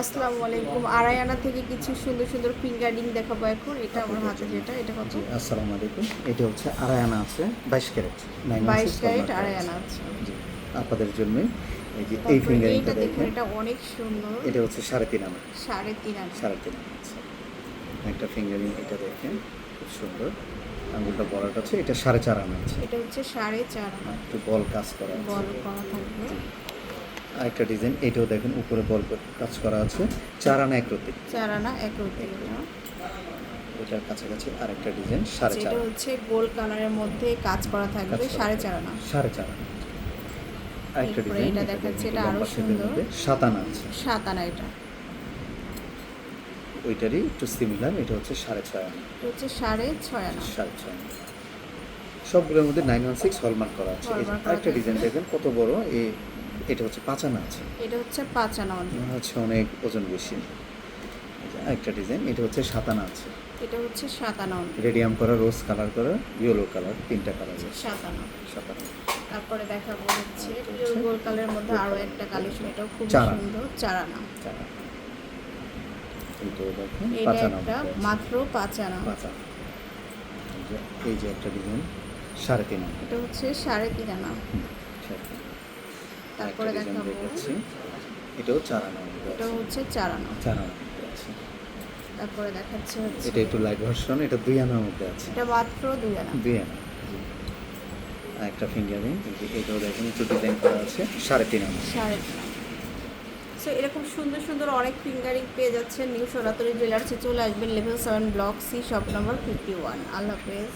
আসসালামু আলাইকুম আনা থেকে কিছু সুন্দর সুন্দর ফিঙ্গারিং দেখাবো এখন। এটা আমার হাতে যেটা এটা কত? আসসালামু আলাইকুম এটা হচ্ছে আড়াই আছে বাইশ ক্যারেট বাইশ ক্যারেট আড়াই আনা আছে। আপনাদের জন্য এই যে এই ফিঙ্গারিংটা দেখুন এটা অনেক সুন্দর। এটা হচ্ছে সাড়ে তিন আনা। সাড়ে তিন আনা। সাড়ে তিন আনা একটা ফিঙ্গারিং এটা দেখেন খুব সুন্দর। আঙুলটা বড়টা আছে এটা সাড়ে চার আনা আছে। এটা হচ্ছে সাড়ে চার আনা। একটু বল কাজ করা বল করা থাকবে। আরেকটা ডিজাইন এটাও দেখেন উপরে বল কাজ করা আছে। চার আনা এক রতি। চার আনা এক রুটি এটার কাছাকাছি আরেকটা ডিজাইন সাড়ে চার। হচ্ছে গোল কালারের মধ্যে কাজ করা থাকবে সাড়ে চার আনা। সাড়ে চার আনা। আরেকটা ডিজাইন এটা দেখাচ্ছে, এটা আরও সুন্দর। সাত আনা আছে। সাত আনা এটা। ওইটারই একটু সিমিলার এটা হচ্ছে সাড়ে ছয় আনা। এটা হচ্ছে সাড়ে ছয় আনা। সাড়ে ছয় আনা। সবগুলোর মধ্যে নাইন ওয়ান সিক্স হলমার্ক করা আছে। আরেকটা ডিজাইন দেখবেন কত বড় এই এটা হচ্ছে পাঁচ আনা আছে। এটা হচ্ছে পাঁচ আনা অনেক মনে হচ্ছে অনেক ওজন বেশি। একটা ডিজাইন এটা হচ্ছে সাতানা আছে। এটা হচ্ছে সাত আনা অনেক রেডিয়াম করা রোজ কালার করা ইয়েলো কালার তিনটা কালার আছে। সাত আনা সাত আনা তারপরে দেখাবো হচ্ছে গোল কালারের মধ্যে আরও একটা কালেকশন এটাও খুব সুন্দর চার। আনা চার আনা এইটাও এটা একটা মাত্র পাঁচ আনা পাঁচ এই যে- এই যে একটা ডিজাইন সাড়ে তিন এটা হচ্ছে সাড়ে তিন আনা। তারপরে দেখাবো। এটাও চার আনা এটা হচ্ছে চার আনা। চার আছে। তারপরে দেখাচ্ছে হচ্ছে এটা একটু লাইট ভার্সন এটা দুই আনার মধ্যে আছে। এটা মাত্র দুই আনা। দুই আনা আর একটা ফিঙ্গারিং এটাও দেখেন একটু ডিজাইন করা আছে সাড়ে তিন আনা। সাড়ে তিন সো এরকম সুন্দর সুন্দর অনেক ফিঙ্গারিং পেয়ে যাচ্ছেন নিউ সরাতরি জুয়েলার্সে চলে আসবেন level seven block C shop number fifty one আল্লাহ হাফেজ।